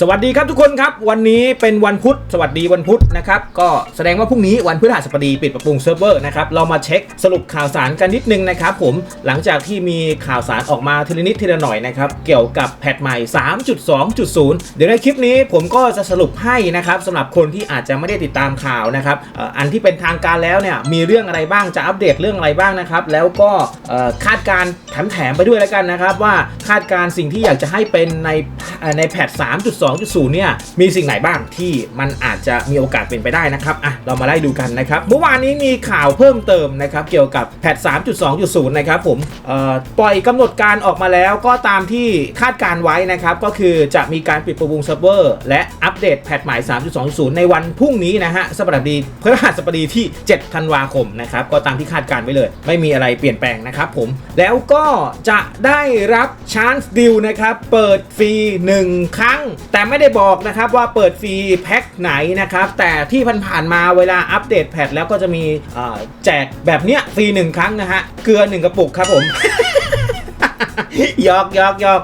สวัสดีครับทุกคนครับ วันนี้เป็นวันพุธสวัสดีวันพุธนะครับ ก็แสดงว่าพรุ่งนี้วันพฤหัสบดีปิดปรับปรุงเซิร์ฟเวอร์นะครับ เรามาเช็คสรุปข่าวสารกันนิดนึงนะครับผมหลังจากที่มีข่าวสารออกมาทีละนิดทีละหน่อยนะครับ เกี่ยวกับแพทใหม่ 3.2.0 เดี๋ยวในคลิปนี้ผมก็จะสรุปให้นะครับสำหรับคนที่อาจจะไม่ได้ติดตามข่าวนะครับอันที่เป็นทางการแล้วเนี่ยมีเรื่องอะไรบ้างจะอัปเดตเรื่องอะไรบ้างนะครับแล้วก็คาดการณ์แถมๆไปด้วยแล้วกันนะครับว่าคาดการณ์สิ่งที่อยากจะให้เป็นในในแพท2.0 เนี่ย มีสิ่งไหนบ้างที่มันอาจจะมีโอกาสเป็นไปได้นะครับอะเรามาไล่ดูกันนะครับ เมื่อวานนี้มีข่าวเพิ่มเติมนะครับ เกี่ยวกับแพท 3.2.0 นะครับผมปล่อยกำหนดการออกมาแล้วก็ตามที่คาดการไว้นะครับ ก็คือจะมีการปิดประมูลเซิร์ฟเวอร์และอัปเดตแพทใหม่ 3.2.0 ในวันพรุ่งนี้นะฮะสปดาห์ดีพฤหัสบดีที่ 7 ธันวาคมนะครับ ก็ตามที่คาดการไว้เลย ไม่มีอะไรเปลี่ยนแปลงนะครับผม แล้วก็จะได้รับชานส์ดิวนะครับ เปิดฟรี 1 ครั้งแต่ไม่ได้บอกนะครับว่าเปิดฟรีแพ็คไหนนะครับ แต่ที่ผ่านๆมาเวลาอัปเดตแพทแล้วก็จะมีแจกแบบเนี้ยฟรีหนึ่งครั้งนะฮะ เกลือหนึ่งกระปุกครับผมยอกยอกยอก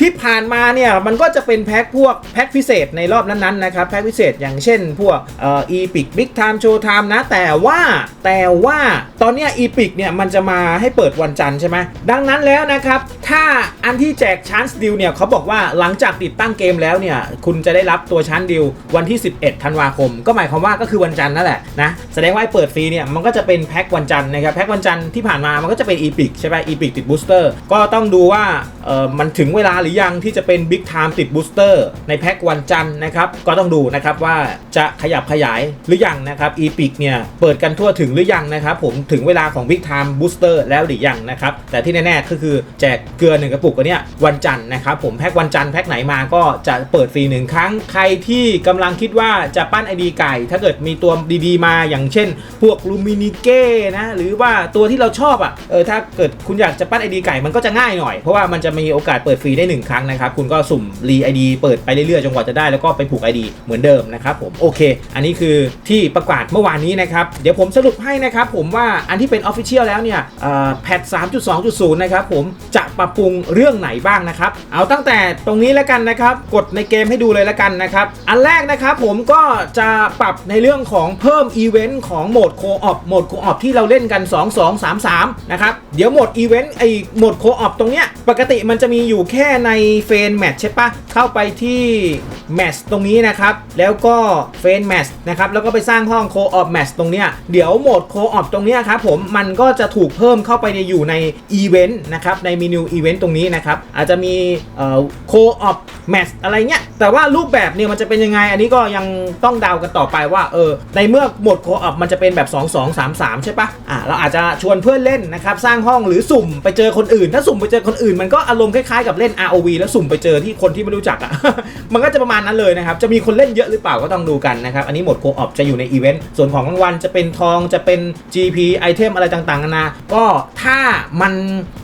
ที่ผ่านมาเนี่ยมันก็จะเป็นแพ็คพวกแพ็คพิเศษในรอบนั้นๆนะครับแพ็คพิเศษอย่างเช่นพวกเอ่อ Epic Big Time Show Time นะ แต่ว่าแต่ว่าตอนเนี้ย Epic เนี่ยมันจะมาให้เปิดวันจันทร์ใช่ไหมดังนั้นแล้วนะครับ ถ้าอันที่แจกช a นดิวเนี่ยเขาบอกว่าหลังจากติดตั้งเกมแล้วเนี่ยคุณจะได้รับตัวช a นดิววันที่ 11ธันวาคม ก็หมายความว่าก็คือวันจันทร์นั่นแหละนะแสดงว่าไอ้เปิดฟรีเนี่ยมันก็จะเป็นแพ็ควันจันทร์นะครับแพ็ควันจันทร์ที่ผ่านมามันก็จะเป็น Epic ใช่ไหม Epic ติดบูสเตอร์ก็ต้องดูว่าเออมันถึงเวลาหรือยังที่จะเป็น Big Time ติดบูสเตอร์ในแพ็ควันจันทร์นะครับ ก็ต้องดูนะครับว่าจะขยับขยายหรือยังนะครับ Epic เนี่ยเปิดกันทั่วถึงหรือยังนะครับผมถึงเวลาของ Big Time Booster แล้วหรือยังนะครับ แต่ที่แน่ๆก็คือแจกเกลือหนึ่งกระปุกอันเนี้ยวันจันทร์นะครับผมแพ็ควันจันทร์แพ็คไหนมาก็จะเปิดฟรีหนึ่งครั้ง ใครที่กำลังคิดว่าจะปั้นไอดีไก่ ถ้าเกิดมีตัวดีๆ มาอย่างเช่น พวกลูมินิเก้นะหรือว่าตัวที่เราชอบอะเออถ้าเกิดคุณอยากจะปั้นไอดีไก่มันก็จะง่ายหน่อยเพราะว่ามันจะมีโอกาสเปิดฟรีได้หนึ่งครั้งนะครับ คุณก็สุ่มรีไอดีเปิดไปเรื่อยๆจนกว่าจะได้แล้วก็ไปผูกไอดีเหมือนเดิมนะครับผมโอเค อันนี้คือที่ประกาศเมื่อวานนี้นะครับเดี๋ยวผมสรุปให้นะครับผมว่าอันที่เป็นออฟฟิเชียลแล้วเนี่ยแพท3.2.0 นะครับผมจะปรับปรุงเรื่องไหนบ้างนะครับ เอาตั้งแต่ตรงนี้แล้วกันนะครับ กดในเกมให้ดูเลยแล้วกันนะครับอันแรกนะครับผมก็จะปรับในเรื่องของเพิ่มอีเวนต์ของโหมดโคออปโหมดโคออปที่เราเล่นกัน 2 2 3 3นะครับเดี๋ยวโหมดอีเวนต์ไอโหมดโคออปตรงเนี้ยปกติมันจะมีอยู่แค่ในเฟนแมทใช่ปะเข้าไปที่แมทตรงนี้นะครับ แล้วก็เฟนแมทนะครับ แล้วก็ไปสร้างห้องโคออปแมทตรงเนี้ยเดี๋ยวโหมดโคออปตรงเนี้ยครับผมมันก็จะถูกเพิ่มเข้าไปในอยู่ในอีเวนต์นะครับในเมนูอีเวนต์ตรงนี้นะครับ อาจจะมีโคออปแมทอะไรเงี้ยแต่ว่ารูปแบบเนี่ยมันจะเป็นยังไง อันนี้ก็ยังต้องเดากันต่อไปว่าเออในเมื่อโหมดโคออปมันจะเป็นแบบ 2 2 3 3 ใช่ปะอะเราอาจจะชวนเพื่อนเล่นนะครับสร้างห้องหรือสุ่มไปเจอคนอื่น ถ้าสุ่มไปเจอคนอื่นมันก็อารมณ์คล้ายๆกับเล่น ROV แล้วสุ่มไปเจอที่คนที่ไม่รู้จักอะ มันก็จะประมาณนั้นเลยนะครับ จะมีคนเล่นเยอะหรือเปล่าก็ต้องดูกันนะครับ อันนี้หมดโคออปจะอยู่ในอีเวนต์ ส่วนของรางวัลจะเป็นทองจะเป็น GP ไอเทมอะไรต่างๆนานาก็ถ้ามัน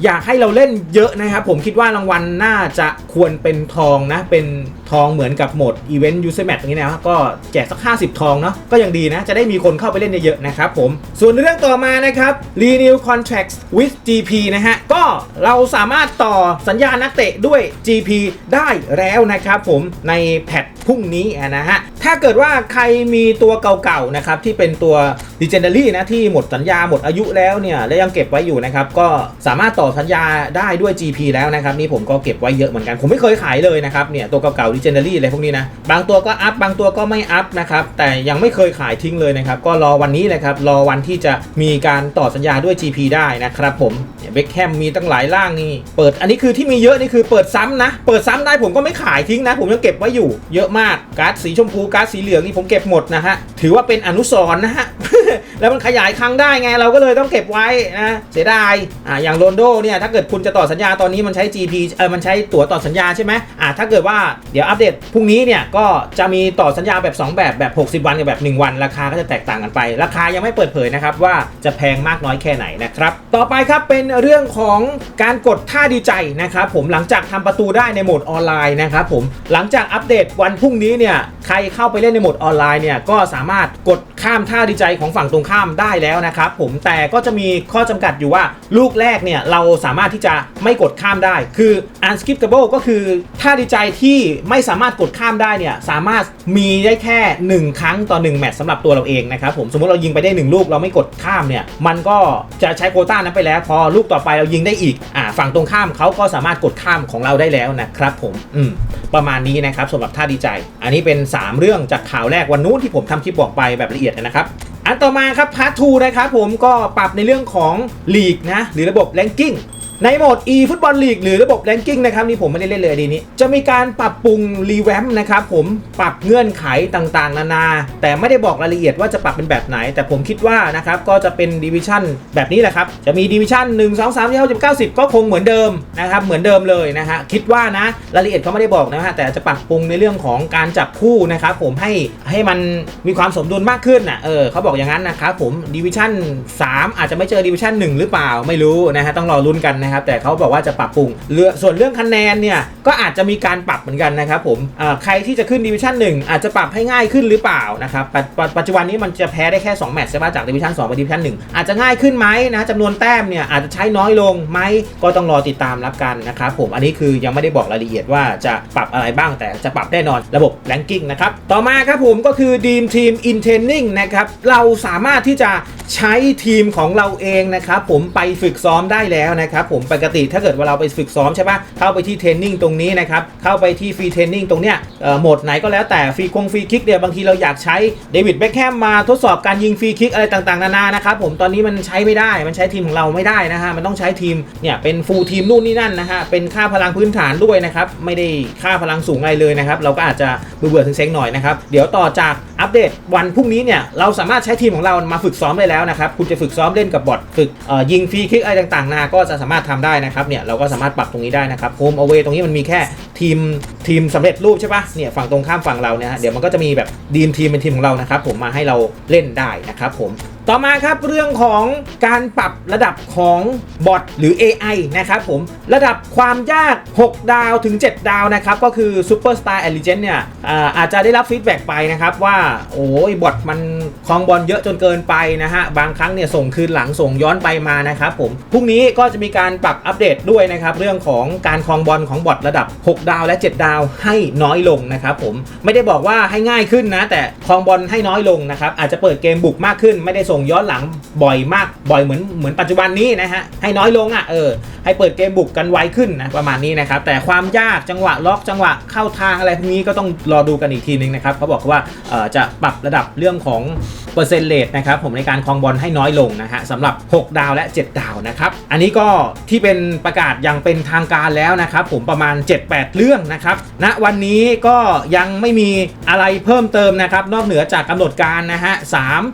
อยากให้เราเล่นเยอะนะครับ ผมคิดว่ารางวัลน่าจะควรเป็นทองนะเป็น ทองเหมือนกับโหมดอีเวนต์ยูเซอร์แมทอย่างนี้นะครับก็แจกสัก 50 ทองเนาะก็ยังดีนะ จะได้มีคนเข้าไปเล่นเยอะๆนะครับผม ส่วนเรื่องต่อมานะครับ renew contracts with GP นะฮะ ก็เราสามารถต่อสัญญานักเตะด้วย GP ได้แล้วนะครับผมในแพท รุ่งนี้นะฮะ ถ้าเกิดว่าใครมีตัวเก่าๆนะครับที่เป็นตัว Legendary นะที่หมดสัญญาหมดอายุแล้วเนี่ยและยังเก็บไว้อยู่นะครับก็สามารถต่อสัญญาได้ด้วย GP แล้วนะครับนี่ผมก็เก็บไว้เยอะเหมือนกัน ผมไม่เคยขายเลยนะครับเนี่ยตัวเก่าๆ Legendary อะไรพวกนี้นะบางตัวก็อัพบางตัวก็ไม่อัพนะครับแต่ยังไม่เคยขายทิ้งเลยนะครับก็รอวันนี้เลยครับรอวันที่จะมีการต่อสัญญาด้วย GP ได้นะครับผมเบคแฮมมีตั้งหลายร่างนี่เปิดอันนี้คือที่มีเยอะนี่คือเปิดซ้ำนะ เปิดซ้ำได้ผมก็ไม่ขายทิ้งนะ ผมยังเก็บไว้อยู่เยอะมากการ์ดสีชมพูการ์ดสีเหลืองนี่ผมเก็บหมดนะฮะ ถือว่าเป็นอนุสรณ์นะฮะ แล้วมันขยายครั้งได้ไงเราก็เลยต้องเก็บไว้นะเสียดายอ่าอย่างโรนโดเนี่ยถ้าเกิดคุณจะต่อสัญญาตอนนี้มันใช้ GP เออมันใช้ตั๋วต่อสัญญาใช่ไหมอ่าถ้าเกิดว่าเดี๋ยวอัปเดตพรุ่งนี้เนี่ยก็จะมีต่อสัญญาแบบ 2 แบบแบบ 60 วันกับแบบ 1 วัน ราคาก็จะแตกต่างกันไป ราคายังไม่เปิดเผยนะครับว่าจะแพงมากน้อยแค่ไหนนะครับต่อไปครับเป็นเรื่องของการกดท่าดีใจนะครับผมหลังจากทำประตูได้ในโหมดออนไลน์นะครับผมหลังจากอัปเดตวันพรุ่งนี้เนี่ย ครเข้าไปเล่นในโหมดออนไลน์เนี่ยก็สามารถกดข้ามท่าดีใจของฝั่งตรงข้ามได้แล้วนะครับผมแต่ก็จะมีข้อจำกัดอยู่ว่าลูกแรกเนี่ยเราสามารถที่จะไม่กดข้ามได้ คือ unskippable ก็คือท่าดีใจที่ไม่สามารถกดข้ามได้เนี่ยสามารถมีได้แค่ 1 ครั้งต่อ 1 แมตช์สำหรับตัวเราเองนะครับผมสมมติเรายิงไปได้ 1 ลูกเราไม่กดข้ามเนี่ยมันก็จะใช้โคต้านั้นไปแล้ว พอลูกต่อไปเรายิงได้อีกอ่าฝั่งตรงข้ามเขาก็สามารถกดข้ามของเราได้แล้วนะครับผมอืมประมาณนี้นะครับสำหรับท่าดีใจ อันนี้เป็น3เรื่องจากข่าวแรกวันนู้นที่ผมทำคลิปบอกไปแบบละเอียดนะครับ อันต่อมาครับพาร์ททูนะครับผมก็ปรับในเรื่องของลีกนะหรือระบบแรงกิ้ง ในโหมด e ฟุตบอลลีกหรือระบบแ a งกิ้งนะครับนี่ผมไม่ได้เล่นเลยดีนี้ จะมีการปรับปรุงรีแวมนะครับผมปรับเงื่อนไขต่างๆ นานา แต่ไม่ได้บอกรายละเอียดว่าจะปรับเป็นแบบไหน แต่ผมคิดว่านะครับก็จะเป็นดิวิชั่นแบบนี้แหละครับ จะมีดิวิชั่น1 2 3 4 6 7 9 10 ก็คงเหมือนเดิมนะครับเหมือนเดิมเลยนะฮะคิดว่านะรายละเอียดเขาไม่ได้บอกนะฮะแต่จะปรับปรุงในเรื่องของการจับคู่นะครับผมให้ให้มันมีความสมดุลมากขึ้นนะเออเขาบอกอย่างนั้นนะครับผมดิวิชั่น3อาจจะไม่เจอดิวิชั่น1หรือเปล่าไม่รู้นะฮะต้องรอลุ้นกันนะครับแต่เขาบอกว่าจะปรับปรุงเรื่องส่วนเรื่องคะแนนเนี่ยก็อาจจะมีการปรับเหมือนกันนะครับผมใครที่จะขึ้นดิวิชั่น1อาจจะปรับให้ง่ายขึ้นหรือเปล่านะครับปัจปัจปัจจุบันนี้มันจะแพ้ได้แค่2แมตช์ใช่ไหมจากดิวิชั่น2ไปดิวิชั่น1อาจจะง่ายขึ้นไหมนะจำนวนแต้มเนี่ยอาจจะใช้น้อยลงไหมก็ต้องรอติดตามรับกันนะครับผมอันนี้คือยังไม่ได้บอกรายละเอียดว่าจะปรับอะไรบ้างแต่จะปรับแน่นอนระบบแ a งกิ้งนะครับต่อมาครับผมก็คือดีมทีมอินเทนนิ่งนะครับเราสามารถที่จะใช้ทีมของเราเองนะครับผมไปฝึกซ้อมได้แล้วนะครับผมปกติถ้าเกิดว่าเราไปฝึกซ้อมใช่ปะเข้าไปที่เทรนนิ่งตรงนี้นะครับเข้าไปที่ฟรีเทรนนิ่งตรงเนี้ยโหมดไหนก็แล้วแต่ฟรีคงฟรีคิกเนี่ยบางทีเราอยากใช้เดวิดแบ็คแฮมมาทดสอบการยิงฟรีคิกอะไรต่างๆนานานะครับผมตอนนี้มันใช้ไม่ได้มันใช้ทีมของเราไม่ได้นะฮะมันต้องใช้ทีมเนี่ยเป็นฟูลทีมนู่นนี่นั่นนะฮะเป็นค่าพลังพื้นฐานด้วยนะครับไม่ได้ค่าพลังสูงอะไรเลยนะครับเราก็อาจจะเบื่อๆเซ็งๆหน่อยนะครับเดี๋ยวต่อจากอัปเดตวันพรุ่งนี้เนี่ยเราสามารถใช้ทีมของเรามาฝึกซ้อมได้แล้วนะครับคุณจะฝึกซ้อมเล่นกับบอทฝึกยิงฟรีคิกอะไรต่างๆนาก็จะสามารถทำได้นะครับเนี่ยเราก็สามารถปรับตรงนี้ได้นะครับโฮมเอาเวตรงนี้มันมีแค่ทีมทีมสำเร็จรูปใช่ปะเนี่ยฝั่งตรงข้ามฝั่งเราเนี่ยเดี๋ยวมันก็จะมีแบบดีมทีมเป็นทีมของเรานะครับผมมาให้เราเล่นได้นะครับผม ต่อมาครับเรื่องของการปรับระดับของบอทหรือ AI นะครับผมระดับความยาก 6 ดาวถึง 7 ดาวนะครับ ก็คือ Superstar a l l e g e n d เนี่ยอาอาจจะได้รับฟีดแบ็กไปนะครับ ว่า โอ้ยบอทมันคลองบอลเยอะจนเกินไปนะฮะ บางครั้งเนี่ยส่งคืนหลังส่งย้อนไปมานะครับผมพรุ่งนี้ก็จะมีการปรับอัปเดตด้วยนะครับ เรื่องของการคลองบอลของบอทระดับ 6 ดาวและ 7 ดาวให้น้อยลงนะครับผมไม่ได้บอกว่าให้ง่ายขึ้นนะ แต่คลองบอลให้น้อยลงนะครับอาจจะเปิดเกมบุกมากขึ้นไม่ได้ส่งย้อนหลังบ่อยมากบ่อยเหมือนเหมือนปัจจุบันนี้นะฮะให้น้อยลงอะเออให้เปิดเกมบุกกันไวขึ้นนะประมาณนี้นะครับแต่ความยากจังหวะล็อกจังหวะเข้าทางอะไรพวกนี้ก็ต้องรอดูกันอีกทีนึงนะครับเขาบอกว่าเอ่อจะปรับระดับเรื่องของเปอร์เซ็นต์เลทนะครับผมในการคลองบอลให้น้อยลงนะฮะสำหรับ 6 ดาวและ 7 ดาวนะครับอันนี้ก็ที่เป็นประกาศอย่างเป็นทางการแล้วนะครับผมประมาณ 7-8 เรื่องนะครับณวันนี้ก็ยังไม่มีอะไรเพิ่มเติมนะครับนอกเหนือจากกำหนดการนะฮะ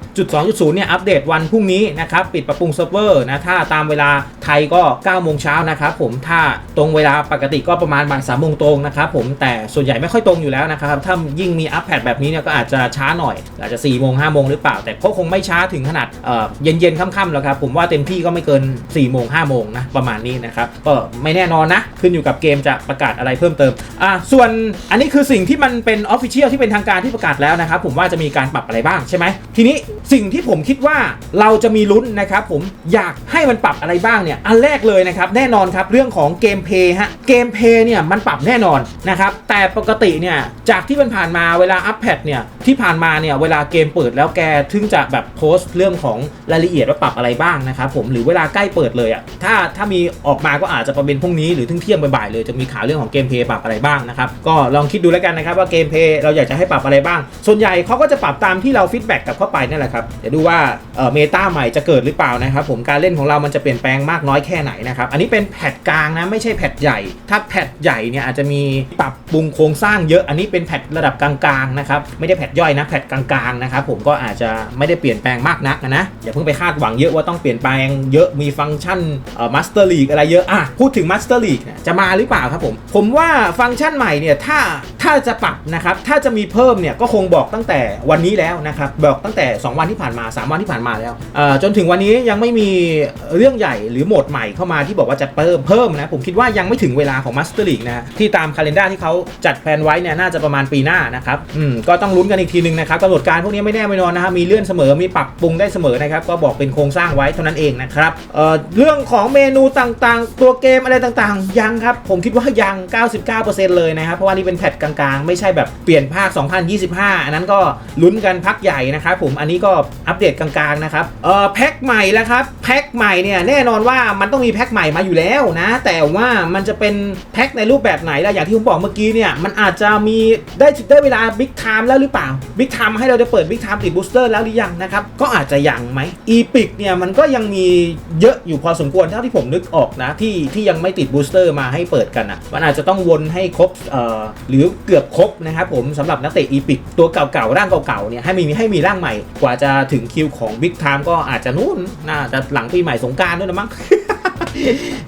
3.2.0เนี่ยอัปเดตวันพรุ่งนี้นะครับปิดปรับปรุงเซิร์ฟเวอร์นะถ้าตามเวลาไทยก็9โมงเช้านะครับผมถ้าตรงเวลาปกติก็ประมาณบ่ายสามโมงตรงนะครับผมแต่ส่วนใหญ่ไม่ค่อยตรงอยู่แล้วนะครับถ้ายิ่งมีอัปเดตแบบนี้เนี่ยก็อาจจะช้าหน่อย อาจจะ4ี่โมงห้าโมงหรือเปล่า แต่ก็คงไม่ช้าถึงขนาดเอ่อเย็นๆค่ำๆแล้วครับผมว่าเต็มที่ก็ไม่เกิน4ี่โมงห้าโมงนะประมาณนี้นะครับก็ไม่แน่นอนนะ ขึ้นอยู่กับเกมจะประกาศอะไรเพิ่มเติมอ่าส่วนอันนี้คือสิ่งที่มันเป็นออฟฟิเชียลที่เป็นทางการที่ประกาศแล้วนะครับผมว่าจะมีการปรับอะไรบ้างใช่ไหมทีนี้สิ่งที่ผมคิดว่าเราจะมีลุ้นนะครับผมอยากให้มันปรับอะไรบ้างเนี่ยอันแรกเลยนะครับแน่นอนครับเรื่องของเกมเพย์ฮะเกมเพย์เนี่ยมันปรับแน่นอนนะครับแต่ปกติเนี่ยจากที่มันผ่านมาเวลาอัปแพดเนี่ยที่ผ่านมาเนี่ยเวลาเกมเปิดแล้วแกถึงจะแบบโพสต์เรื่องของรายละเอียดว่าปรับอะไรบ้างนะครับผมหรือเวลาใกล้เปิดเลยอะถ้าถ้ามีออกมาก็อาจจะประเด็นพรุ่งนี้หรือถึงเที่ยงบ่ายๆเลยจะมีข่าวเรื่องของเกมเพย์ปรับอะไรบ้างนะครับก็ลองคิดดูแล้วกันนะครับว่าเกมเพย์เราอยากจะให้ปรับอะไรบ้าง ส่วนใหญ่เขาก็จะปรับตามที่เราฟีดแบ็กกลับเข้าไปนั่นแหละครับเดี๋ยวดูว่าเมตาใหม่จะเกิดหรือเปล่านะครับผมการเล่นของเรามันจะเปลี่ยนแปลงมากน้อยแค่ไหนนะครับอันนี้เป็นแพทกลางนะไม่ใช่แพทใหญ่ ถ้าแพทใหญ่เนี่ยอาจจะมีปรับปรุงโครงสร้างเยอะอันนี้เป็นแพทระดับกลางๆนะครับไม่ได้แพทย่อยนะแพทกลางๆนะครับผมก็อาจจะไม่ได้เปลี่ยนแปลงมากนักนะอย่าเพิ่งไปคาดหวังเยอะว่าต้องเปลี่ยนแปลงเยอะมีฟังก์ชันเอ่อมาสเตอร์ลีกอะไรเยอะอะพูดถึงมาสเตอร์ลีกจะมาหรือเปล่าครับผมผมว่าฟังก์ชันใหม่เนี่ยถ้าถ้าจะปรับนะครับถ้าจะมีเพิ่มเนี่ยก็คงบอกตั้งแต่วันนี้แล้วนะครับบอกตั้งแต่ 2 วันที่ผ่านมา3วันที่ผ่านมาแล้วจนถึงวันนี้ยังไม่มีเรื่องใหญ่หรือโหมดใหม่เข้ามาที่บอกว่าจะเพิ่มเพิ่มนะผมคิดว่ายังไม่ถึงเวลาของมาสเตอร์ลีกนะที่ตามคาล endar ที่เขาจัดแผนไว้เนี่ยน่าจะประมาณปีหน้านะครับอืมก็ต้องลุ้นกันอีกทีหนึงนะครับกำหนดการพวกนี้ไม่แน่ไม่นอนนะครับมีเลื่อนเสมอมีปรับปรุงได้เสมอนะครับก็บอกเป็นโครงสร้างไว้เท่านั้นเองนะครับเอ่อเรื่องของเมนูต่างๆ ตัวเกมอะไรต่างๆ ยังครับผมคิดว่ายัง 99%เลยนะครับเพราะว่านี่เป็นแพทกลางๆ ไม่ใช่แบบเปลี่ยนภาค 2025 อันนั้นก็ลุ้นกันพักใหญ่นะครับผมอันนี้ก็อัปเดตกลางๆนะครับเอ่อแพ็คใหม่แล้วครับแพ็คใหม่เนี่ยแน่นอนว่ามันต้องมีแพ็คใหม่มาอยู่แล้วนะ แต่ว่ามันจะเป็นแพ็คในรูปแบบไหนล่ะอย่างที่ผมบอกเมื่อกี้เนี่ยมันอาจจะมีได้ได้เวลาบิ๊กไทม์แล้วหรือเปล่าบิ๊กไทม์ให้เราได้เปิดบิ๊กไทม์ติดบูสเตอร์แล้วหรือยังนะครับก็อาจจะยังไหมอีพิกเนี่ยมันก็ยังมีเยอะอยู่พอสมควรเท่าที่ผมนึกออกนะที่ที่ยังไม่ติดบูสเตอร์มาให้เปิดกันอะมันอาจจะต้องวนให้ครบเอ่อหรือเกือบครบนะครับผมสำหรับนักเตะอีพิกตัวเก่าๆร่างเก่าๆเนี่ยให้มีให้มีร่างใหม่กว่าจะถึงคิวของบิ๊กไทม์ก็อาจจะนู่นน่าจะหลังปีใหม่สงการด้วยนะมั้ง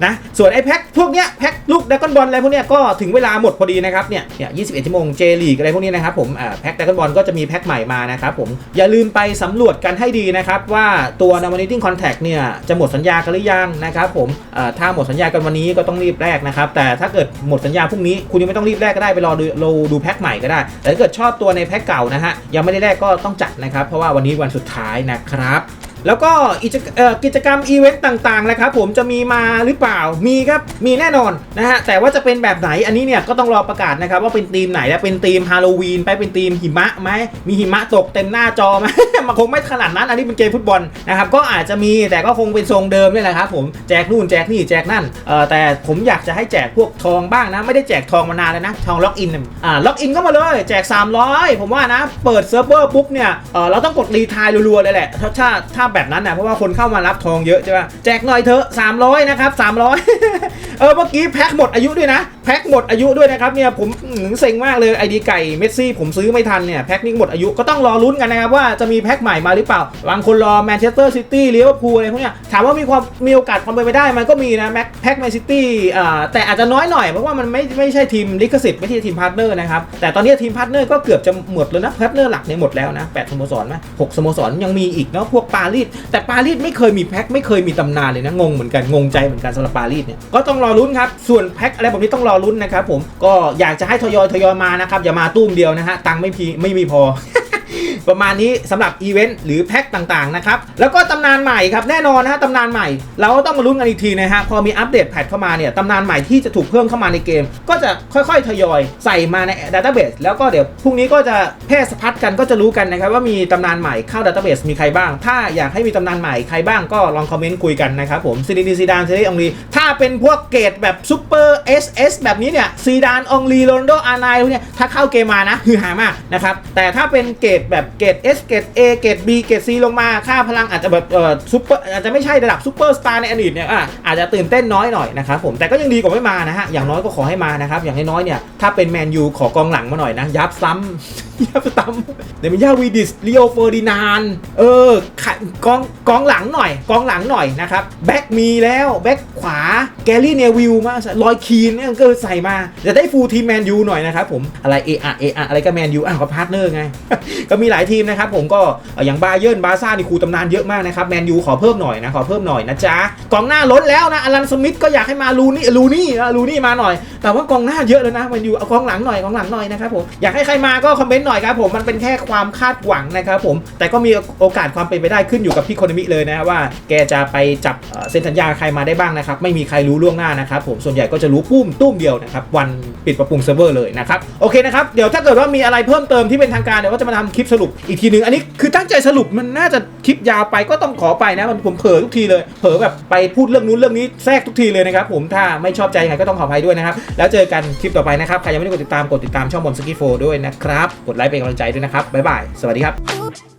นะส่วนไอ้แพ็คพวกเนี้ยแพ็คลูกด a กอนบอลอะไรพวกเนี้ยก็ถึงเวลาหมดพอดีนะครับเนี่ยเนี่ย21ชั่วโมงเจลีกอะไรพวกนี้นะครับผมอ่าแพ็คด a กอนบอลก็จะมีแพ็คใหม่มานะครับผมอย่าลืมไปสำรวจกันให้ดีนะครับว่าตัว n o m i n a t i n g Contract เนี่ยจะหมดสัญญากันหรือยังนะครับผมอ่าถ้าหมดสัญญากันวันนี้ก็ต้องรีบแลกนะครับแต่ถ้าเกิดหมดสัญญาพรุ่งนี้คุณยังไม่ต้องรีบแลกก็ได้ไปรอดูดูดูแพ็คใหม่ก็ได้ แต่ถ้าเกิดชอบตัวในแพ็คเก่านะฮะยังไม่ได้แลกก็ต้องจัดนะครับเพราะว่าวันนี้วันสุดท้ายนะครับ แล้วก็กิจกรรมอีเวนต์ต่างๆนะครับผมจะมีมาหรือเปล่ามีครับมีแน่นอนนะฮะแต่ว่าจะเป็นแบบไหนอันนี้เนี่ยก็ต้องรอประกาศนะครับว่าเป็นธีมไหนแล้วเป็นธีมฮาโลวีนไปเป็นธีมหิมะไหมมีหิมะตกเต็มหน้าจอไหมมันคงไม่ขนาดนั้นอันนี้เป็นเกมฟุตบอลนะครับก็อาจจะมีแต่ก็คงเป็นทรงเดิมนี่แหละครับผมแจกนู่นแจกนี่แจกนั่นเออแต่ผมอยากจะให้แจกพวกทองบ้างนะไม่ได้แจกทองมานานเลยนะทองล็อกอินอ่าล็อกอินก็มาเลยแจก 300 ผมว่านะเปิดเซิร์ฟเวอร์ปุ๊บเนี่ยเออเราต้องกดรีทายรัวๆเลยแหละถ้าถ้าพแบบนั้นนะเพราะว่าคนเข้ามารับทองเยอะใช่ป่ะแจกหน่อยเถอะ300นะครับ300 เออเมื่อกี้แพ็คหมดอายุด้วยนะ พ็คหมดอายุด้วยนะครับเนี่ยผมอื้อหือเซ็งมากเลยไอดีไก่เมสซี่ผมซื้อไม่ทันเนี่ยแพ็คนี้หมดอายุก็ต้องรอลุ้นกันนะครับว่าจะมีแพ็คใหม่มาหรือเปล่าบางคนรอแมนเชสเตอร์ซิตี้ลิเวพูอะไรพวกเนี้ยถามว่ามีความมีโอกาสความเป็นไปได้มันก็มีนะแม็กแพ็คแมนซิตี้อ่าแต่อาจจะน้อยหน่อยเพราะว่ามันไม่ไม่ใช่ทีมลิขสิทธิ์ไม่ใช่ทีมพาร์ทเนอร์นะครับแต่ตอนนี้ทีมพาร์ทเนอร์ก็เกือบจะหมดแล้วนะพาร์ทเนอร์หลักเนี่ยหมดแล้วนะแปดสโมสรไหมหกสโมสรยังมีอีกเนาะพวกปารีสแต่ปารีสไม่เคยมีแพ็คไม่เคยมีตำนานเลยนะงงเหมือนกันงงใจเหมือนกันสำหรับปารีสเนี่ยก็ต้องรอลุ้นครับส่วนแพ็คอะไรแบบนี้ต้องรอลุ้นนะครับผมก็อยากจะให้ทยอยทยอยมานะครับอย่ามาตุ้มเดียวนะฮะตังค์ไม่พีไม่มีพอ ประมาณนี้สำหรับอีเวนต์หรือแพ็คต่างๆนะครับแล้วก็ตำนานใหม่ครับแน่นอนนะฮะตำนานใหม่ เราก็ต้องมาลุ้นกันอีกทีนะฮะพอมีอัปเดตแพทเข้ามาเนี่ยตำนานใหม่ที่จะถูกเพิ่มเข้ามาในเกม ก็จะค่อยๆทยอยใส่มาในดัตเตอร์เบสแล้วก็เดี๋ยวพรุ่งนี้ก็จะแพร่สะพัดกันก็จะรู้กันนะครับว่ามีตำนานใหม่เข้าดัตเตอร์เบสมีใครบ้าง ถ้าอยากให้มีตำนานใหม่ใครบ้างก็ลองคอมเมนต์คุยกันนะครับผมซีดีซีดานซีรีองลีถ้าเป็นพวกเกรดแบบซูเปอร์เอสเอสแบบนี้เนี่ยซีดานองลีโรนโดอาร์ไนพวกเนี่ยถ้าเข้าเกมมานะคือหามากนะครับแต่ถ้าเป็นเกรดแบบเกรด S เกรด A เกรด B เกรด C ลงมาค่าพลังอาจจะแบบเอ่อซูเปอร์อาจจะไม่ใช่ระดับซูเปอร์สตาร์ในอดีตเนี่ยอะอาจจะตื่นเต้นน้อยหน่อยนะครับผมแต่ก็ยังดีกว่าไม่มานะฮะอย่างน้อยก็ขอให้มานะครับอย่างน้อยๆเนี่ยถ้าเป็นแมนยูขอกองหลังมาหน่อยนะ ยับซ้ำยับซ้ำเดมิยาวีดิสลีโอเฟอร์ดินานเออกองกองหลังหน่อย กองหลังหน่อยนะครับแบ็กมีแล้วแบ็กขวาแกลลี่เนวิลมาลอยคีนเนี่ยก็ใส่มาจะได้ฟูลทีมแมนยูหน่อยนะครับผมอะไรเออะเออะอะไรก็แมนยูอะก็พาร์ทเนอร์ไงก็มีหลายทีมนะครับผมก็อย่างบาเยิร์นบาซ่านี่ครูตำนานเยอะมากนะครับแมนยูขอเพิ่มหน่อยนะขอเพิ่มหน่อยนะจ๊ะกองหน้าล้นแล้วนะอลันสมิธก็อยากให้มาลูนี่ลูนี่ลูนี่มาหน่อย แต่ว่ากองหน้าเยอะแล้วนะแมนยูเอากองหลังหน่อยกองหลังหน่อยนะครับผมอยากให้ใครมาก็คอมเมนต์หน่อยครับผมมันเป็นแค่ความคาดหวังนะครับผมแต่ก็มีโอกาสความเป็นไปได้ขึ้นอยู่กับพี่โคนามิเลยนะว่าแกจะไปจับเซ็นสัญญาใครมาได้บ้างนะครับไม่มีใครรู้ล่วงหน้านะครับผมส่วนใหญ่ก็จะรู้ปุ้มตุ้มเดียวนะครับวันปิดปรับปรุงเซิร์ฟเวอร์เลยนะครับโอเคนะครับเดี๋ยวถ้าเกิดว่ามีอะไรเพิ่มเติมที่เป็นทางการเดี๋ยวว่าจะมาทำลิปสรุปอีกทีนึง อันนี้คือตั้งใจสรุปมันน่าจะคลิปยาวไปก็ต้องขอไปนะมันผมเผลอทุกทีเลยเผลอแบบไปพูดเรื่องนู้นเรื่องนี้แทรกทุกทีเลยนะครับผมถ้าไม่ชอบใจใครก็ต้องขออภัยด้วยนะครับแล้วเจอกันคลิปต่อไปนะครับใครยังไม่ได้กดติดตามกดติดตามช่องบอมสกีโฟด้วยนะครับกดไลค์เป็นกำลังใจด้วยนะครับบ๊ายบายสวัสดีครับ